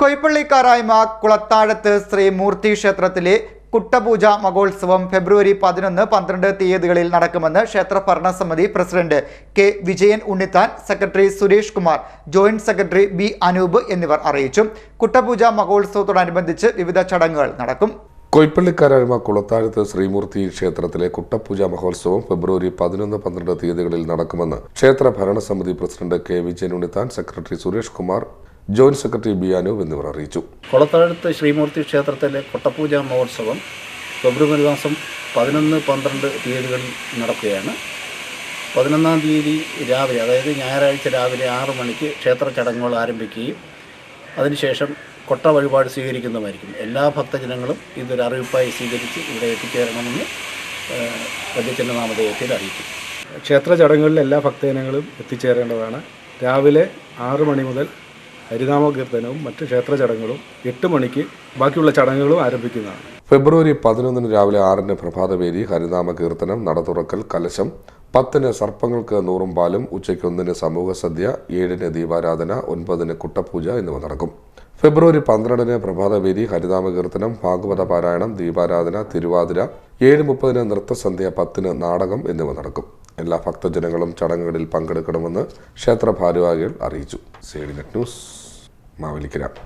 കൊയ്പ്പള്ളിക്കാരായ്മ കുളത്താഴത്ത് ശ്രീ മൂർത്തി ക്ഷേത്രത്തിലെ കുട്ടപൂജ മഹോത്സവം ഫെബ്രുവരി പതിനൊന്ന് പന്ത്രണ്ട് തീയതികളിൽ നടക്കുമെന്ന് ക്ഷേത്ര ഭരണസമിതി president K Vijayan Unnithan secretary Suresh Kumar joint secretary B Anoop എന്നിവർ അറിയിച്ചു. കുട്ടപൂജ മഹോത്സവത്തോടനുബന്ധിച്ച് വിവിധ ചടങ്ങുകൾ നടക്കും. കൊയ്പ്പള്ളിക്കാരായ്മ കുളത്താഴത്ത് ശ്രീമൂർത്തി ക്ഷേത്രത്തിലെ കുട്ടപൂജ മഹോത്സവം ഫെബ്രുവരി പതിനൊന്ന് പന്ത്രണ്ട് തീയതികളിൽ നടക്കുമെന്ന് ക്ഷേത്ര ഭരണസമിതി president K Vijayan Unnithan secretary Suresh Kumar joint secretary B Anoop എന്നിവർ അറിയിച്ചു. കൊളത്താഴത്ത് ശ്രീമൂർത്തി ക്ഷേത്രത്തിലെ കൊട്ടപൂജ മഹോത്സവം ഫെബ്രുവരി മാസം പതിനൊന്ന് പന്ത്രണ്ട് തീയതികളിൽ നടക്കുകയാണ്. പതിനൊന്നാം തീയതി രാവിലെ അതായത് ഞായറാഴ്ച രാവിലെ ആറ് മണിക്ക് ക്ഷേത്ര ചടങ്ങുകൾ ആരംഭിക്കുകയും അതിനുശേഷം കൊട്ട വഴിപാട് സ്വീകരിക്കുന്നതുമായിരിക്കും എല്ലാ ഭക്തജനങ്ങളും ഇതൊരു അറിയിപ്പായി സ്വീകരിച്ച് ഇവിടെ എത്തിച്ചേരണമെന്ന് വല്യച്ഛന്റെ നാമധേയത്തിൽ അറിയിക്കും. ക്ഷേത്ര ചടങ്ങുകളിൽ എല്ലാ ഭക്തജനങ്ങളും എത്തിച്ചേരേണ്ടതാണ്. രാവിലെ ആറ് മണി മുതൽ ഹരിനാമ കീർത്തനവും മറ്റ് ക്ഷേത്ര ചടങ്ങുകളും എട്ട് മണിക്ക് ബാക്കിയുള്ള ചടങ്ങുകളും ആരംഭിക്കുന്നതാണ്. ഫെബ്രുവരി പതിനൊന്നിന് രാവിലെ ആറിന് പ്രഭാതവേദി ഹരിനാമ കീർത്തനം നട തുറക്കൽ കലശം പത്തിന് സർപ്പങ്ങൾക്ക് നൂറും പാലും ഉച്ചയ്ക്ക് ഒന്നിന് സമൂഹ സദ്യ ഏഴിന് ദീപാരാധന ഒൻപതിന് കുട്ടപൂജ എന്നിവ നടക്കും. ഫെബ്രുവരി പന്ത്രണ്ടിന് പ്രഭാതവേദി ഹരിനാമ കീർത്തനം ഭാഗവത പാരായണം ദീപാരാധന തിരുവാതിര ഏഴ് മുപ്പതിന് നൃത്തസന്ധ്യ പത്തിന് നാടകം എന്നിവ നടക്കും. എല്ലാ ഭക്തജനങ്ങളും ചടങ്ങുകളിൽ പങ്കെടുക്കണമെന്ന് ക്ഷേത്ര ഭാരവാഹികൾ അറിയിച്ചു. C D mal ele criar